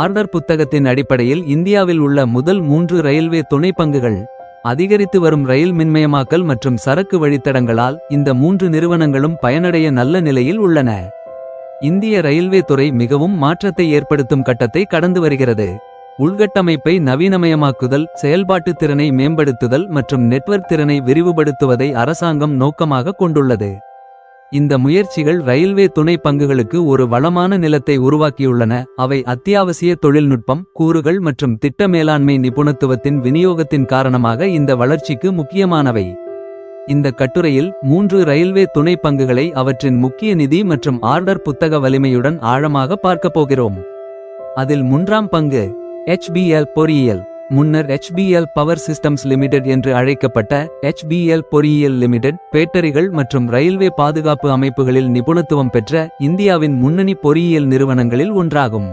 Order புத்தகத்தின் அடிப்படையில் இந்தியாவில் உள்ள முதல் மூன்று ரயில்வே துணை பங்குகள் அதிகரித்து வரும் ரயில் மின்மயமாக்கல் மற்றும் சரக்கு வழித்தடங்களால் இந்த மூன்று நிறுவனங்களும் பயனடைய நல்ல நிலையில் உள்ளன. இந்திய ரயில்வே துறை மிகவும் மாற்றத்தை ஏற்படுத்தும் கட்டத்தை கடந்து வருகிறது. உள்கட்டமைப்பை நவீனமயமாக்குதல் செயல்பாட்டு திறனை மேம்படுத்துதல் மற்றும் நெட்வொர்க் திறனை விரிவுபடுத்துவதை அரசாங்கம் நோக்கமாக கொண்டுள்ளது. இந்த முயற்சிகள் ரயில்வே துணை பங்குகளுக்கு ஒரு வளமான நிலத்தை உருவாக்கியுள்ளன. அவை அத்தியாவசிய தொழில்நுட்பம் கூறுகள் மற்றும் திட்ட மேலாண்மை நிபுணத்துவத்தின் விநியோகத்தின் காரணமாக இந்த வளர்ச்சிக்கு முக்கியமானவை. இந்த கட்டுரையில் மூன்று ரயில்வே துணை பங்குகளை அவற்றின் முக்கிய நிதி மற்றும் ஆர்டர் புத்தக வலிமையுடன் ஆழமாக பார்க்கப் போகிறோம். அதில் மூன்றாம் பங்கு எச்பிஎல் பொறியியல். முன்னர் ஹெச்பிஎல் பவர் சிஸ்டம்ஸ் லிமிடெட் என்று அழைக்கப்பட்ட ஹெச்பிஎல் பொறியியல் லிமிடெட் பேட்டரிகள் மற்றும் ரயில்வே பாதுகாப்பு அமைப்புகளில் நிபுணத்துவம் பெற்ற இந்தியாவின் முன்னணி பொறியியல் நிறுவனங்களில் ஒன்றாகும்.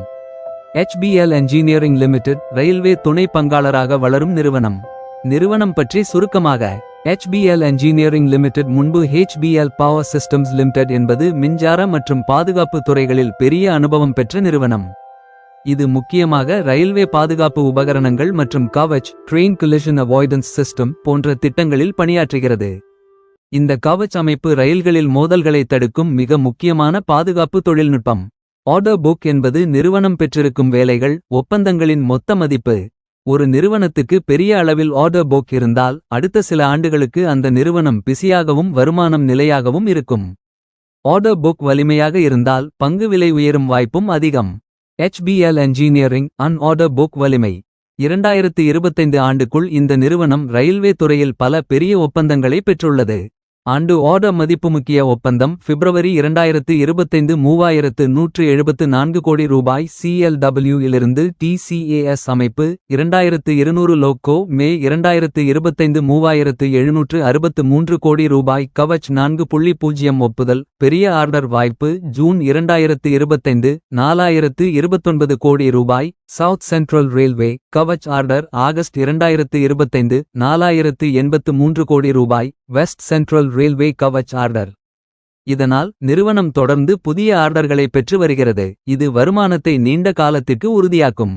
ஹெச்பிஎல் என்ஜினியரிங் லிமிடெட் ரயில்வே துணை பங்காளராக வளரும் நிறுவனம். நிறுவனம் பற்றி சுருக்கமாக ஹெச்பிஎல் என்ஜினியரிங் லிமிடெட் முன்பு ஹெச்பிஎல் பவர் சிஸ்டம்ஸ் லிமிடெட் என்பது மின்சார மற்றும் பாதுகாப்பு துறைகளில் பெரிய அனுபவம் பெற்ற நிறுவனம். இது முக்கியமாக ரயில்வே பாதுகாப்பு உபகரணங்கள் மற்றும் Kavach train collision avoidance system போன்ற திட்டங்களில் பணியாற்றுகிறது. இந்த கவச் அமைப்பு ரயில்களில் மோதல்களை தடுக்கும் மிக முக்கியமான பாதுகாப்பு தொழில்நுட்பம். ஆர்டர் புக் என்பது நிறுவனம் பெற்றிருக்கும் வேலைகள் ஒப்பந்தங்களின் மொத்த மதிப்பு. ஒரு நிறுவனத்துக்கு பெரிய அளவில் ஆர்டர் புக் இருந்தால் அடுத்த சில ஆண்டுகளுக்கு அந்த நிறுவனம் பிஸியாகவும் வருமானம் நிலையாகவும் இருக்கும். ஆர்டர் புக் வலிமையாக இருந்தால் பங்கு விலை உயரும் வாய்ப்பும் அதிகம். HBL engineering an order book வலிமை. இரண்டாயிரத்து இருபத்தைந்து ஆண்டுக்குள் இந்த நிறுவனம் ரயில்வே துறையில் பல பெரிய ஒப்பந்தங்களை பெற்றுள்ளது. ஆண்டு ஆர்டர் மதிப்புமுக்கிய ஒப்பந்தம் பிப்ரவரி இரண்டாயிரத்து இருபத்தைந்து மூவாயிரத்து நூற்று எழுபத்து நான்கு கோடி ரூபாய். சிஎல்டபிள்யூ இலிருந்து டிசிஏஎஸ் அமைப்பு இரண்டாயிரத்து இருநூறு லோக்கோ மே இரண்டாயிரத்து இருபத்தைந்து மூவாயிரத்து எழுநூற்று அறுபத்து மூன்று கோடி ரூபாய். கவச் நான்கு புள்ளி பூஜ்ஜியம் ஒப்புதல் பெரிய ஆர்டர் வாய்ப்பு ஜூன் இரண்டாயிரத்து இருபத்தைந்து நாலாயிரத்து இருபத்தொன்பது கோடி ரூபாய். South central railway Kavach order August இரண்டாயிரத்து இருபத்தைந்து நாலாயிரத்து எண்பத்து மூன்று கோடி ரூபாய். West central railway Kavach order இதனால் நிறுவனம் தொடர்ந்து புதிய ஆர்டர்களை பெற்று வருகிறது. இது வருமானத்தை நீண்ட காலத்திற்கு உறுதியாக்கும்.